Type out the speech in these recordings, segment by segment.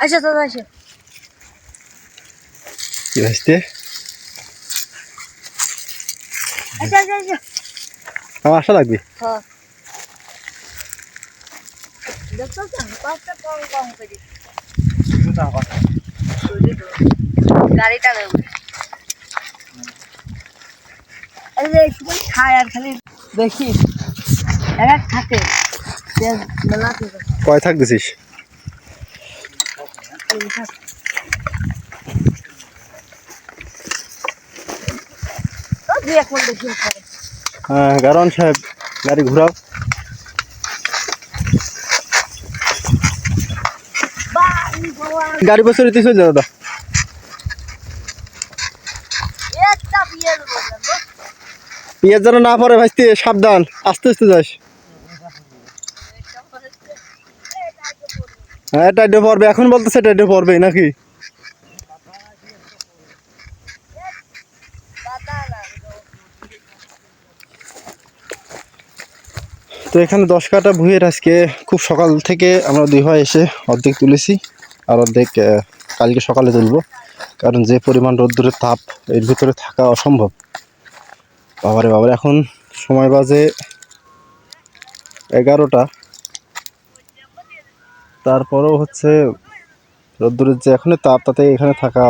আসো দাদা আসো কি ভাসতে আসো আসো আসো আমার আশা লাগবে? হ্যাঁ। দেখছ তো পাঁচটা কম কম করে গাড়িটা দেবো এই যে শুধু খায় আর খালি বেশি এক থেকে। কয় থাক দিছিস? হ্যাঁ গারণ সাহেব গাড়ি ঘুরাও। গাড়ি বসে রইতে চলে দাদা। পেঁয়াজ যেন না পড়ে ভাসতে সাবধান আস্তে আস্তে যাস। হ্যাঁ টাইডে পড়বে। এখন বলতেছে টাইডে পড়বে নাকি? তো এখানে দশ কাটা ভুঁইয়ের আজকে খুব সকাল থেকে আমরা দুই ভাই এসে অর্ধেক তুলেছি আর অর্ধেক কালকে সকালে তুলবো। কারণ যে পরিমাণ রোদ্দুরের তাপ এর ভিতরে থাকা অসম্ভব। বাবারে বাবারে, এখন সময় বাজে এগারোটা। তারপরেও হচ্ছে রোদ্দুরের যে এখনই তাপ, তাতে এখানে থাকা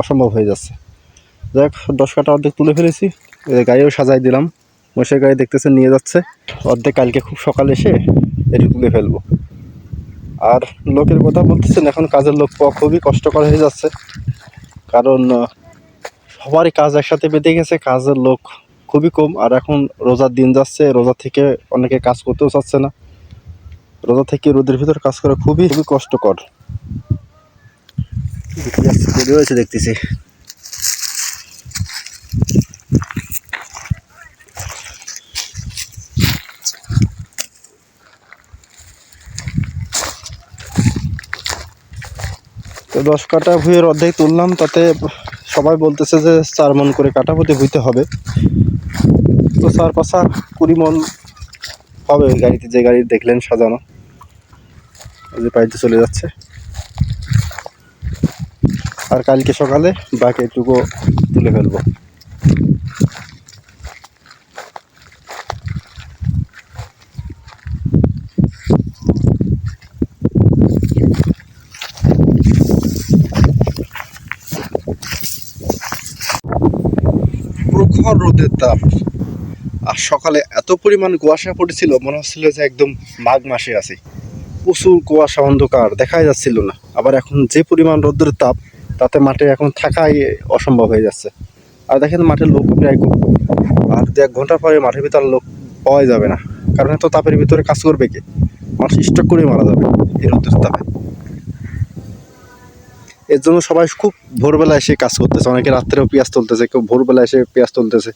অসম্ভব হয়ে যাচ্ছে। যাক দশ কাটা অর্ধেক তুলে ফেলেছি গাড়িও সাজাই দিলাম। মশের গাড়ি দেখতেছে নিয়ে যাচ্ছে। অর্ধেক কালকে খুব সকালে এসে এটি তুলে ফেলব। আর লোকের কথা বলতেছেন, এখন কাজের লোক পাওয়া খুবই কষ্টকর হয়ে যাচ্ছে। কারণ, সবারই কাজ একসাথে বেঁধে গেছে, কাজের লোক খুবই কম। আর এখন রোজার দিন যাচ্ছে, রোজা থেকে অনেকে কাজ করতেও চাচ্ছে না। রোজা থেকে রোদের ভিতর কাজ করা খুবই খুবই কষ্টকর। দেরি হয়েছে দেখতেছি। তো দশ কাটা ভুঁইয়ের অর্ধেক তুললাম, তাতে সবাই বলতেছে যে চার মন করে কাটা প্রতি ভুইতে হবে। তো চার পাঁচা কুড়ি মন হবে গাড়িতে, যে গাড়ি দেখলেন সাজানো। যে বাড়িতে চলে যাচ্ছে। আর কালকে সকালে বাকি একটুকু তুলে ফেলব। প্রখর রোদের তাপ। আর সকালে এত পরিমাণ কুয়াশা পড়েছিল, মনে হচ্ছিল যে একদম মাঘ মাসে আছি। প্রচুর কুয়াশা, অন্ধকার, দেখাই যাচ্ছিল না। আবার এখন যে পরিমাণ রোদের তাপ, তাতে মাঠে এখন থাকাই অসম্ভব হয়ে যাচ্ছে। আর দেখেন মাঠের লোক প্রায় কম। আর দু এক ঘণ্টা পরে মাঠের ভিতর লোক পাওয়াই যাবে না। কারণ এত তাপের ভিতরে কাজ করবে কে? মানুষ স্টক করে মারা যাবে এই রোদের তাপে। এর জন্য সবাই খুব ভোরবেলা এসে কাজ করতেছে। অনেকে রাত্রেও পেঁয়াজ তুলতেছে, কেউ ভোরবেলা এসে পেঁয়াজ তুলতেছে।